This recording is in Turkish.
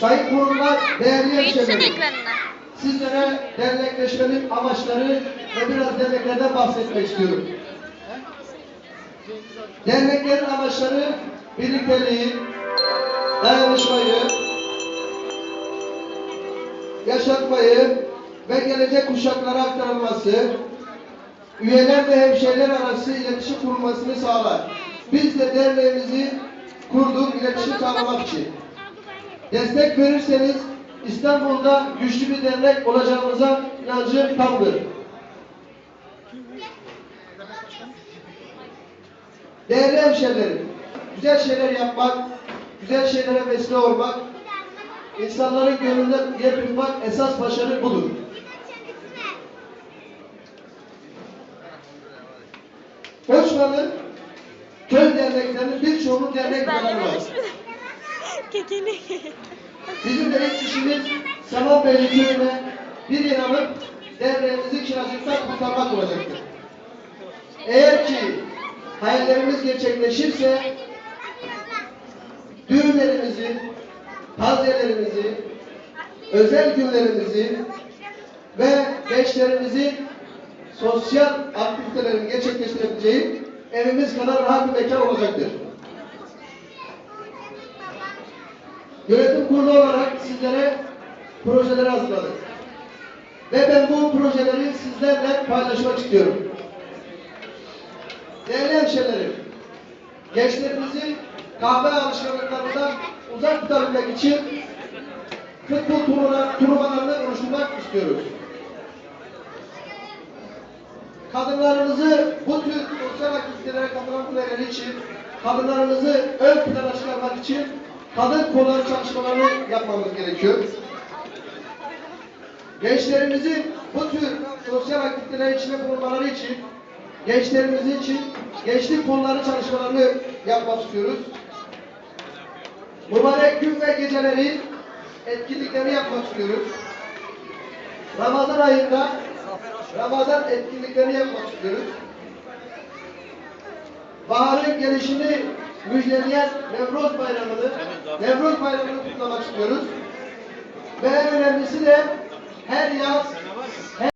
Sayın kurumlar, değerli hemşehrilerim. Sizlere dernekleşmenin amaçları ve biraz derneklerden bahsetmek istiyorum. Derneklerin amaçları birlikteliği, dayanışmayı, yaşatmayı ve gelecek kuşaklara aktarılması, üyeler ve hemşehriler arası iletişim kurulmasını sağlar. Biz de derneğimizi kurduk iletişim sağlamak için. Destek verirseniz İstanbul'da güçlü bir dernek olacağımıza inancım tamdır. Değerli hemşehrilerim, güzel şeyler yapmak, güzel şeylere vesile olmak, insanların gönlünden yer tutmak esas başarı budur. Koçman'ın köy derneklerinin birçoğunun dernek planı var. Kekeli. Bizim ilk işimiz Samanbeyli köyüne bir inanıp derneğimizi kiracılıktan kurtarmak olacaktır. Eğer ki hayallerimiz gerçekleşirse düğünlerimizi, taziyelerimizi, özel günlerimizi ve gençlerimizin sosyal aktivitelerini gerçekleştirebileceği evimiz kadar rahat bir mekan olacaktır. Yönetim kurulu olarak sizlere projeleri hazırladık. Ve ben bu projeleri sizlerle paylaşmak istiyorum. Değerli hemşehrilerim, gençlerimizi kahve alışkanlıklarından uzak tutabilmek için futbol turnuva, turnuvalarını oluşturmak istiyoruz. Kadınlarımızı bu tür sosyal aktivitelere katılabilmeleri için, kadınlarımızı ön plana çıkarmak için kadın kolları çalışmalarını yapmamız gerekiyor. Gençlerimizin bu tür sosyal aktiviteler içine bulunmaları için, gençlerimiz için gençlik kolları çalışmalarını yapmak istiyoruz. Mübarek gün ve geceleri etkinliklerini yapmak istiyoruz. Ramazan ayında Ramazan etkinliklerini yapmak istiyoruz. Baharın gelişini müjdeleyen Nevroz Bayramı'nı, Nevroz Bayramı'nı kutlamak istiyoruz. Ve en önemlisi de her yaz